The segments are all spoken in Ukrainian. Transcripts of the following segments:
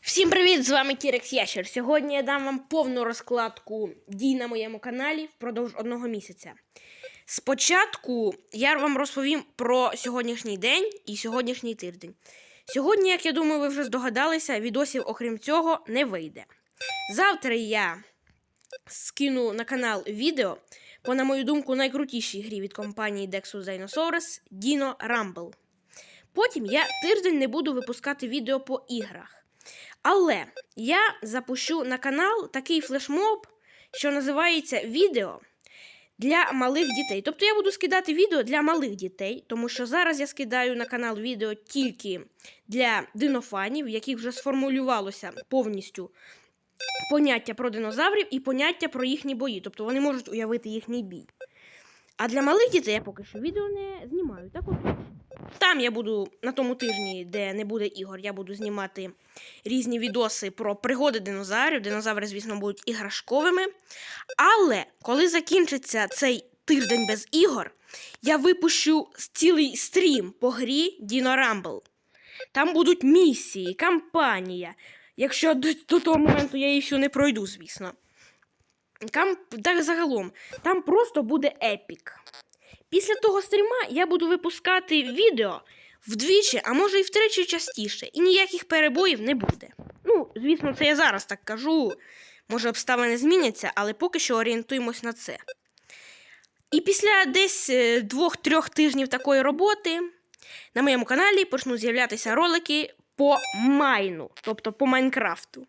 Всім привіт! З вами Кірекс Ящер. Сьогодні я дам вам повну розкладку дій на моєму каналі впродовж одного місяця. Спочатку я вам розповім про сьогоднішній день і сьогоднішній тиждень. Сьогодні, як я думаю, ви вже здогадалися, відосів, окрім цього, не вийде. Завтра я скину на канал відео по, на мою думку, найкрутішій грі від компанії Dexus Dinosaurus Dino Rumble. Потім я тиждень не буду випускати відео по іграх. Але я запущу на канал такий флешмоб, що називається відео для малих дітей. Тобто я буду скидати відео для малих дітей, тому що зараз я скидаю на канал відео тільки для динофанів, яких вже сформулювалося повністю поняття про динозаврів і поняття про їхні бої. Тобто вони можуть уявити їхній бій. А для малих дітей я поки що відео не знімаю. Так от. Там я буду на тому тижні, де не буде ігор, я буду знімати різні відоси про пригоди динозаврів. Динозаври, звісно, будуть іграшковими. Але коли закінчиться цей тиждень без ігор, я випущу цілий стрім по грі Dino Rumble. Там будуть місії, кампанія. Якщо до, до того моменту я її всю не пройду, звісно. Камп... Так загалом, там просто буде епік. Після того стріма я буду випускати відео вдвічі, а може і втричі частіше, і ніяких перебоїв не буде. Ну, звісно, це я зараз так кажу. Може, обставини зміняться, але поки що орієнтуємось на це. І після десь е, двох-трьох тижнів такої роботи на моєму каналі почнуть з'являтися ролики по майну, тобто по Майнкрафту.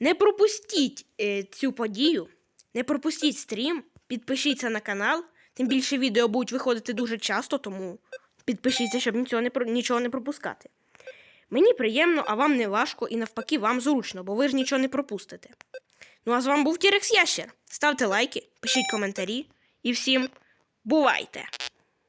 Не пропустіть е, цю подію, не пропустіть стрім, підпишіться на канал. Тим більше відео будуть виходити дуже часто, тому підпишіться, щоб нічого не, нічого не пропускати. Мені приємно, а вам не важко і навпаки вам зручно, бо ви ж нічого не пропустите. Ну а з вами був Тірекс Ящер. Ставте лайки, пишіть коментарі і всім бувайте!